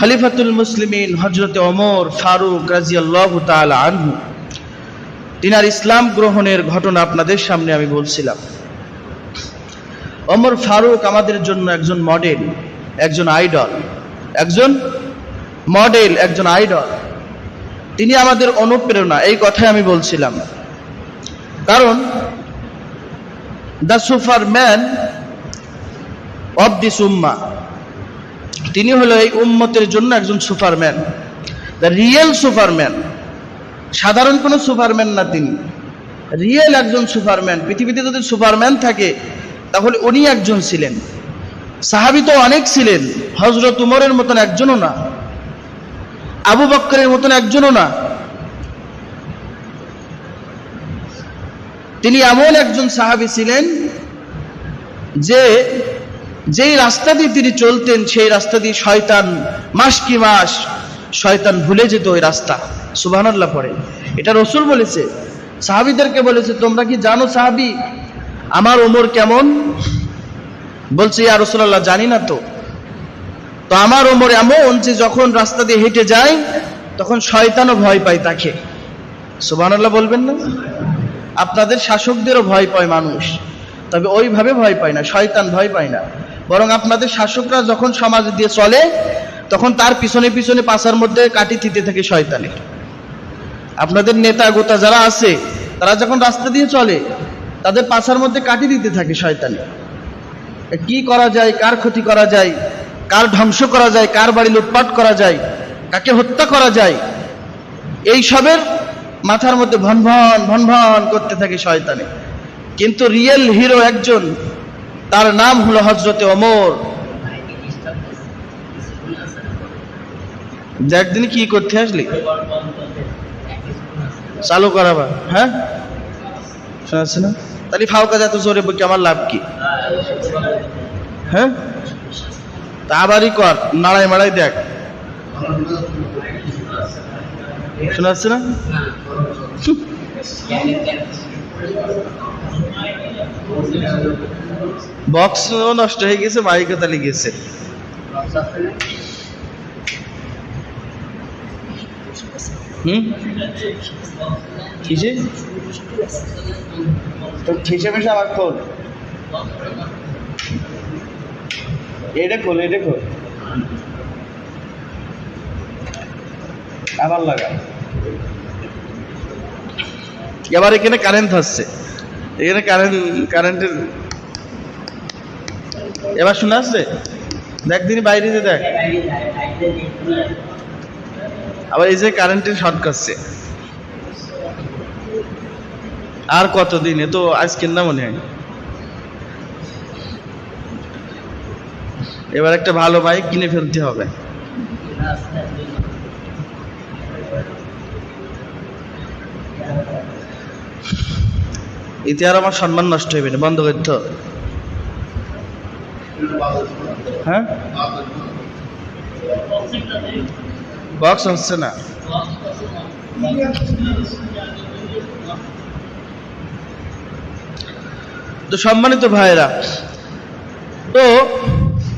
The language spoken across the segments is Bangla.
খলিফাতুল মুসলিমিন হজরত ওমর ফারুক রাজিয়াল্লাহ তাআলা আনহু। তিনার ইসলাম গ্রহণের ঘটনা আপনাদের সামনে আমি বলছিলাম। ওমর ফারুক আমাদের জন্য একজন মডেল একজন আইডল একজন মডেল একজন আইডল তিনি আমাদের অনুপ্রেরণা, এই কথাই আমি বলছিলাম। কারণ the superman of this উম্মা তিনি হলো এই উম্মতের জন্য একজন সুপারম্যান দ্য রিয়েল সুপারম্যান। সাধারণ কোনো সুপারম্যান না তিনি। রিয়েল একজন সুপারম্যান। পৃথিবীতে যদি সুপারম্যান থাকে, তাহলে উনি একজন ছিলেন। সাহাবি তো অনেক ছিলেন। হজরত উমরের মতন একজনও না। আবু বক্করের মতন একজনও না। তিনি এমন একজন সাহাবি ছিলেন যে যেই রাস্তা দিয়ে তিনি চলতেন, সেই রাস্তা দিয়ে শয়তান মাস কি মাস শয়তান ভুলে যেত ওই রাস্তা। সুবহানাল্লাহ পড়ে। এটা রসুল বলেছে। সাহাবিদেরকে বলেছে, তোমরা কি জানো সাহাবি, আমার ওমর কেমন? বলছে, ইয়া রসুল্লাহ জানি না তো। তো আমার ওমর এমন যে যখন রাস্তা দিয়ে হেঁটে যায়, তখন শয়তানও ভয় পায় তাকে। সুবহানাল্লাহ বলবেন না? আপনাদের শাসকদেরও ভয় পায় মানুষ। তবে ওইভাবে ভয় পায় না, শয়তান ভয় পায় না। বরং আপনাদের শাসকরা যখন সমাজ দিয়ে চলে, তখন তার পিছনে পিছনে পাশার মধ্যে কাটি থিতে থাকে শয়তানে। আপনাদের নেতা গোতা যারা আছে, তারা যখন রাস্তা দিয়ে চলে, তাদের পাশার মধ্যে কাটি দিতে থাকে শয়তানে। কি করা যায়, কার ক্ষতি করা যায়, কার ধ্বংস করা যায়, কার বাড়ি লুটপাট করা যায়, কাকে হত্যা করা যায়, এই সবের মাথার মধ্যে ভন ভন ভন ভন করতে থাকে শয়তানে। কিন্তু রিয়েল হিরো একজন তার নাম হলো হজরতে অমর যে একদিন কি করতে আসলি? চালু করাবা হ্যাঁ? শোনাচ্ছে না? তাহলে ফাউকা এত জোরে বকি, আমার লাভ কি? হ্যাঁ? তা আবারই কর, নাড়াই মাড়াই দেখ। শোনাচ্ছে না? বক্স নষ্ট হয়ে গেছে মাইকও তালি গেছে। হুম? কিসে তো ঠেসে মেশে আমার খোল। এটা খোল এটা খোল। আবার লাগা এবার এখানে কারেন্ট আসছে। এখানে কারেন্ট কারেন্টের এবার শুনে আসছে? দেখ দিনই বাইরে যে দেখ। আবার এই যে কারেন্টের শর্ট করছে আর কতদিন? এ তো আজকের না মনে হয়। এবার একটা ভালো বাইক কিনে ফেলতে হবে। এতে আর আমার সম্মান নষ্ট হইবে না, বন্ধ করতে হ্যাঁ? না? তো সম্মানিত ভাইরা তো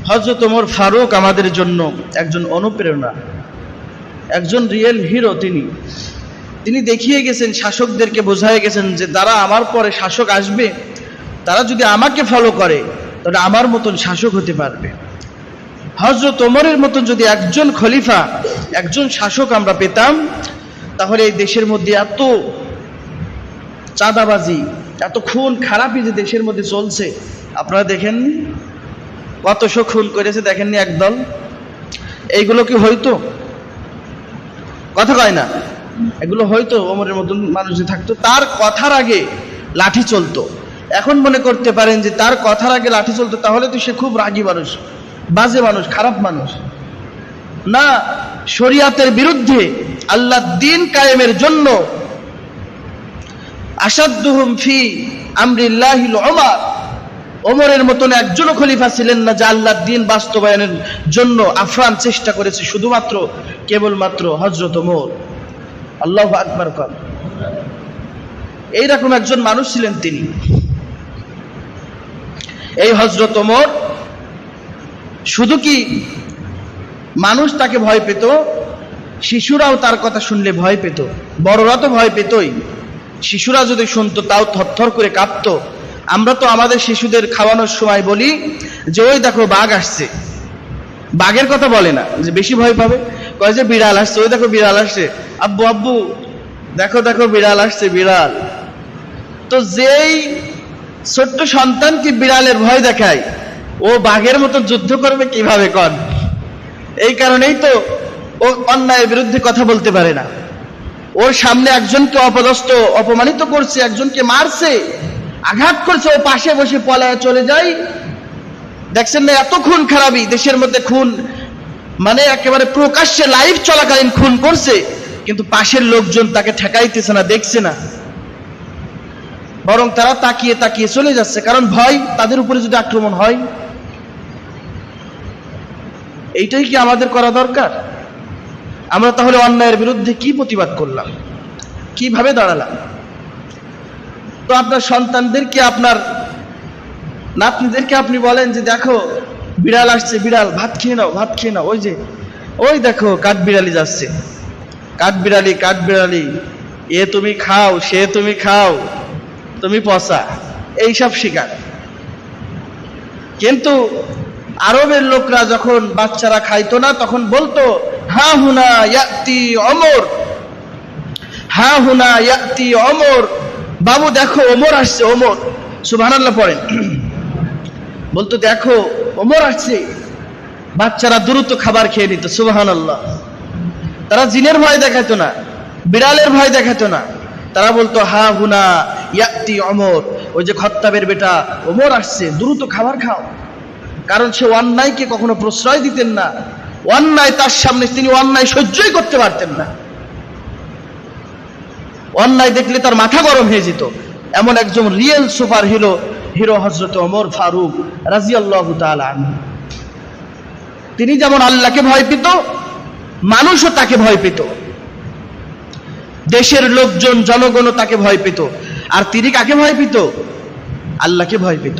হজরত ওমর ফারুক আমাদের জন্য একজন অনুপ্রেরণা, একজন রিয়েল হিরো তিনি। তিনি দেখিয়ে গেছেন, শাসকদেরকে বোঝায় গেছেন যে তারা আমার পরে শাসক আসবে, তারা যদি আমাকে ফলো করে, তাহলে আমার মতন শাসক হতে পারবে। হজরত ওমরের মতন যদি একজন খলিফা, একজন শাসক আমরা পেতাম, তাহলে এই দেশের মধ্যে এত চাঁদাবাজি, এত খুন খারাপই যে দেশের মধ্যে চলছে, আপনারা দেখেননি কতশো খুন করেছে দেখেননি একদল? এইগুলো কি হইতো কথা কয় না। এগুলো হয়তো ওমরের মতন মানুষ যে থাকতো। তার কথার আগে লাঠি চলতো। এখন মনে করতে পারেন যে তার কথার আগে লাঠি চলতো, তাহলে তো সে খুব রাগী মানুষ, বাজে মানুষ, খারাপ মানুষ। না, শরিয়াতের বিরুদ্ধে আল্লাহ দিন কায়েমের জন্য আসাদুহুম ফি আমরিল্লাহিল ওমর ওমরের মতন একজনও খলিফা ছিলেন না যে আল্লাহর দিন বাস্তবায়নের জন্য আফরান চেষ্টা করেছে, শুধুমাত্র, কেবলমাত্র হজরত ওমর। আল্লাহ আকবার কর। এইরকম একজন মানুষ ছিলেন তিনি। এই হজরত ওমর শুধু কি মানুষ তাকে ভয় পেত, শিশুরাও তার কথা শুনলে ভয় পেত, বড়রা তো ভয় পেতই। শিশুরা যদি শুনতো তাও থরথর করে কাঁপতো। আমরা তো আমাদের শিশুদের খাওয়ানোর সময় বলি যে, ওই দেখো বাঘ আসছে। বাঘের কথা বলে না, যে বেশি ভয় পাবে। কয় যে বিড়াল আসছে, ওই দেখো বিড়াল আসছে। আব্বু আব্বু, দেখো দেখো বিড়াল আসছে, বিড়াল। তো যেই ছোট্ট সন্তানকে বিড়ালের ভয় দেখায়? ও বাঘের মতো যুদ্ধ করবে কীভাবে কন? এই কারণেই তো ও অন্যায়ের বিরুদ্ধে কথা বলতে পারে না। ওর সামনে একজনকে অপদস্থ, অপমানিত করছে, একজনকে মারছে, আঘাত করছে, ও পাশে বসে পলায় চলে যায়। দেখছেন না, এত খুন খারাপি দেশের মধ্যে খুন মানে একেবারে প্রকাশ্যে লাইভ চলাকালীন খুন করছে, কিন্তু পাশের লোকজন তাকে ঠেকাইতেছে না, দেখছে না। বরং তারা তাকিয়ে তাকিয়ে চলে যাচ্ছে, কারণ ভয়, তাদের উপরে যদি আক্রমণ হয়, এইটাই কি আমাদের করা দরকার? আমরা তাহলে অন্যায়ের বিরুদ্ধে কি প্রতিবাদ করলাম? কীভাবে দাঁড়ালাম? তো আপনার সন্তানদেরকে আপনার নাতনিদেরকে আপনি বলেন যে দেখো, বিড়াল আসছে, বিড়াল, ভাত খেয়ে নাও, ভাত খেয়ে নাও, ওই যে, ওই দেখো, কাঠ বিড়ালি যাচ্ছে। কাঠ বিড়ালি কাঠ বিড়ালি, এ তুমি খাও, সে তুমি খাও, তুমি পচা, এইসব শিকার। কিন্তু আরবের লোকরা যখন বাচ্চারা খাইতো না, তখন বলতো, হা হুনা ইয়াতি অমর, হা হুনা ইয়াতি অমর। বাবু, দেখো ওমর আসছে ওমর সুবহানাল্লাহ, পড়েন। বলতো, দেখো, ওমর আসছে। বাচ্চারা দ্রুত খাবার খেয়ে নিত সুবাহান আল্লাহ তারা জিনের ভয় দেখাতো না, বিড়ালের ভয় দেখাতো না। তারা বলতো, হা হুনা, ইয়াতি অমর ওই যে খত্তাবের বেটা, ওমর আসছে, দ্রুত খাবার খাও। কারণ সে অন্যায়কে কখনো প্রশ্রয় দিতেন না। অন্যায় তার সামনে, তিনি অন্যায় সহ্যই করতে পারতেন না। অন্যায় দেখলে তার মাথা গরম হয়ে যেত। এমন একজন রিয়েল সুপার হিরো হিরো হজরত অমর ফারুক রাজিয়াল্লাহ তিনি যেমন আল্লাহকে ভয় পেত, মানুষও তাকে ভয় পেত। দেশের লোকজন, জনগণও তাকে ভয় পেত। আর তিনি কাকে ভয় পেত? আল্লাহকে ভয় পেত।